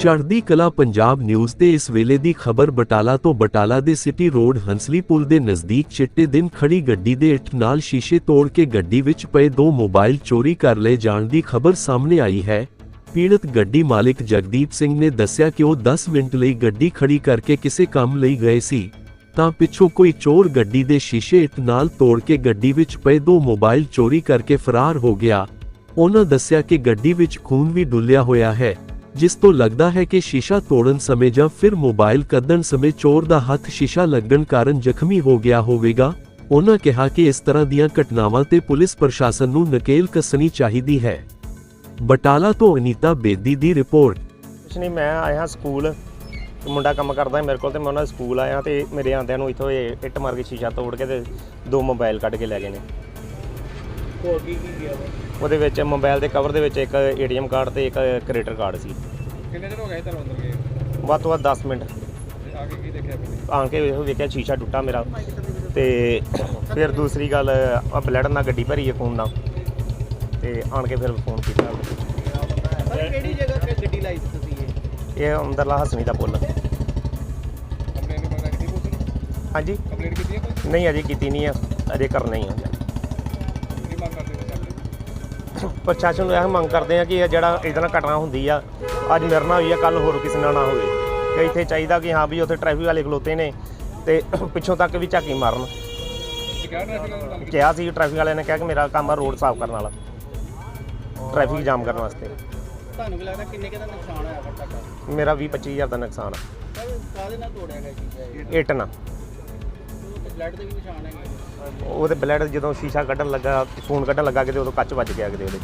ਚੜ੍ਹਦੀ ਕਲਾ ਪੰਜਾਬ ਨਿਊਜ਼ ਤੇ ਇਸ ਵੇਲੇ ਦੀ ਖਬਰ ਬਟਾਲਾ ਤੋਂ ਬਟਾਲਾ ਦੇ ਸਿਟੀ ਰੋਡ ਹੰਸਲੀ ਪੁਲ ਦੇ ਨਜ਼ਦੀਕ ਚਿੱਟੇ ਦਿਨ ਖੜੀ ਗੱਡੀ ਦੇ ਇੱਟ ਨਾਲ ਸ਼ੀਸ਼ੇ ਤੋੜ ਕੇ ਗੱਡੀ ਵਿੱਚ ਪਏ ਦੋ ਮੋਬਾਈਲ ਚੋਰੀ ਕਰ ਲਏ ਜਾਣ ਦੀ ਖਬਰ ਸਾਹਮਣੇ ਆਈ ਹੈ। ਪੀੜਤ ਗੱਡੀ ਮਾਲਕ ਜਗਦੀਪ ਸਿੰਘ ਨੇ ਦੱਸਿਆ ਕਿ ਉਹ 10 ਮਿੰਟ ਲਈ ਗੱਡੀ ਖੜੀ ਕਰਕੇ ਕਿਸੇ ਕੰਮ ਲਈ ਗਏ ਸੀ। ਤਾਂ ਪਿੱਛੋਂ ਕੋਈ ਚੋਰ ਗੱਡੀ ਦੇ ਸ਼ੀਸ਼ੇ ਇੱਟ ਨਾਲ ਤੋੜ ਕੇ ਗੱਡੀ ਵਿੱਚ ਪਏ ਦੋ ਮੋਬਾਈਲ ਚੋਰੀ ਕਰਕੇ ਫਰਾਰ ਹੋ ਗਿਆ। ਉਹਨਾਂ ਦੱਸਿਆ ਕਿ ਗੱਡੀ ਵਿੱਚ ਖੂਨ ਵੀ ਡੁੱਲਿਆ ਹੋਇਆ ਹੈ। ਜਿਸ ਤੋਂ ਲੱਗਦਾ ਹੈ ਕਿ ਸ਼ੀਸ਼ਾ ਤੋੜਨ ਸਮੇਂ ਜਾਂ ਫਿਰ ਮੋਬਾਈਲ ਕੱਢਣ ਸਮੇਂ ਚੋਰ ਦਾ ਹੱਥ ਸ਼ੀਸ਼ਾ ਲੱਗਣ ਕਾਰਨ ਜ਼ਖਮੀ ਹੋ ਗਿਆ ਹੋਵੇਗਾ। ਉਹਨਾਂ ਕਿਹਾ ਕਿ ਇਸ ਤਰ੍ਹਾਂ ਦੀਆਂ ਘਟਨਾਵਾਂ ਤੇ ਪੁਲਿਸ ਪ੍ਰਸ਼ਾਸਨ ਨੂੰ ਨਕੇਲ ਕੱਸਣੀ ਚਾਹੀਦੀ ਹੈ। ਬਟਾਲਾ ਤੋਂ ਅਨੀਤਾ ਬੇਦੀ ਦੀ ਰਿਪੋਰਟ। ਕੁਛ ਨਹੀਂ, ਮੈਂ ਆਇਆ ਸਕੂਲ। ਮੁੰਡਾ ਕੰਮ ਕਰਦਾ ਹੈ ਮੇਰੇ ਕੋਲ ਤੇ ਮੈਂ ਉਹਨਾਂ ਦੇ ਸਕੂਲ ਆਇਆ ਤੇ ਮੇਰੇ ਆਂਦਿਆਂ ਨੂੰ ਇਥੋਂ ਇੱਟ ਮਾਰ ਕੇ ਸ਼ੀਸ਼ਾ ਤੋੜ ਕੇ ਤੇ ਦੋ ਮੋਬਾਈਲ ਕੱਢ ਕੇ ਲੈ ਗਏ ਨੇ। ਹੋਰ ਕੀ ਕੀ ਗਿਆ ਵਾ? ਉਹਦੇ ਵਿੱਚ ਮੋਬਾਈਲ ਦੇ ਕਵਰ ਦੇ ਵਿੱਚ ਇੱਕ ਏਟੀਐਮ ਕਾਰਡ ਤੇ ਇੱਕ ਕ੍ਰੈਡਿਟ ਕਾਰਡ ਸੀ। ਕਿੰਨੇ ਦਿਨ ਹੋ ਗਏ ਤੁਹਾਨੂੰ ਅੰਦਰ ਗਏ ਵੱਧ ਤੋਂ ਵੱਧ 10 ਮਿੰਟ। ਤੇ ਆ ਕੇ ਕੀ ਦੇਖਿਆ ਫਿਰ? ਆਣ ਕੇ ਇਹੋ ਵੇਖਿਆ ਸ਼ੀਸ਼ਾ ਟੁੱਟਾ ਮੇਰਾ। ਤੇ ਫਿਰ ਦੂਸਰੀ ਗੱਲ ਆ ਬਲੱਡ ਨਾਲ ਗੱਡੀ ਭਰੀ ਹੈ ਖੂਨ ਨਾਲ। ਤੇ ਆਣ ਕੇ ਫਿਰ ਫੋਨ ਕੀਤਾ। ਸਰ ਕਿਹੜੀ ਜਗ੍ਹਾ ਤੇ ਗੱਡੀ ਲਾਈ ਸੀ ਤੁਸੀਂ ਇਹ? ਇਹ ਅੰਦਰਲਾ ਹਸਨੀ ਦਾ ਪੁੱਲ। ਕੀਤੀ ਹਾਂਜੀ। ਕੰਪਲੇਨ ਕੀਤੀ ਹੈ ਕੋਈ? ਨਹੀਂ ਅਜੇ ਕੀਤੀ ਨਹੀਂ ਹੈ ਅਜੇ ਕਰਨਾ ਹੀ ਹੈ ਮੰਗ ਕਰਦੇ ਹੋ ਚਾਹਤੇ ਪ੍ਰਸ਼ਾਸਨ ਨੂੰ ਇਹ ਮੰਗ ਕਰਦੇ ਆ ਕਿ ਇਹ ਜਿਹੜਾ ਨਾਲ ਘਟਨਾ ਹੁੰਦੀ ਆ ਅੱਜ ਮੇਰੇ ਨਾਲ ਹੋਈ ਆ ਕੱਲ ਹੋਰ ਕਿਸੇ ਨਾਲ ਨਾ ਹੋਵੇ। ਕਿ ਇੱਥੇ ਚਾਹੀਦਾ ਕਿ ਹਾਂ ਵੀ ਉੱਥੇ ਟ੍ਰੈਫਿਕ ਵਾਲੇ ਖਲੋਤੇ ਨੇ ਤੇ ਪਿੱਛੋਂ ਤੱਕ ਵੀ ਝਾਕੀ ਮਾਰਨ। ਕਿਹਾ ਨਾਲ ਸੀ ਟ੍ਰੈਫਿਕ ਵਾਲਿਆਂ ਨੇ ਕਿਹਾ ਕਿ ਮੇਰਾ ਕੰਮ ਆ ਰੋਡ ਸਾਫ਼ ਕਰਨ ਵਾਲਾ ਟ੍ਰੈਫਿਕ ਜਾਮ ਕਰਨ ਵਾਸਤੇ। ਤੁਹਾਨੂੰ ਕੀ ਲੱਗਦਾ ਕਿੰਨੇ ਕਿਹਦਾ ਨੁਕਸਾਨ ਹੋਇਆ ਮੇਰਾ 20 25000 ਦਾ ਨੁਕਸਾਨ ਆ। ਕਾਹਦੇ ਨਾਲ ਤੋੜਿਆ ਗਿਆ ਸ਼ੀਸ਼ਾ ਇੱਟ ਨਾ ਇਹ ਬਲੱਡ ਦੇ ਵੀ ਨਿਸ਼ਾਨ ਹੈਗੇ ਉਹਦੇ ਬਲੈਡ ਜਦੋਂ ਸ਼ੀਸ਼ਾ ਕੱਢਣ ਲੱਗਾ ਫੋਨ ਕੱਢਣ ਲੱਗਾ ਕਿਤੇ ਉਦੋਂ ਕੱਚ ਵੱਜ ਗਿਆ ਕਿਤੇ ਉਹਦੇ।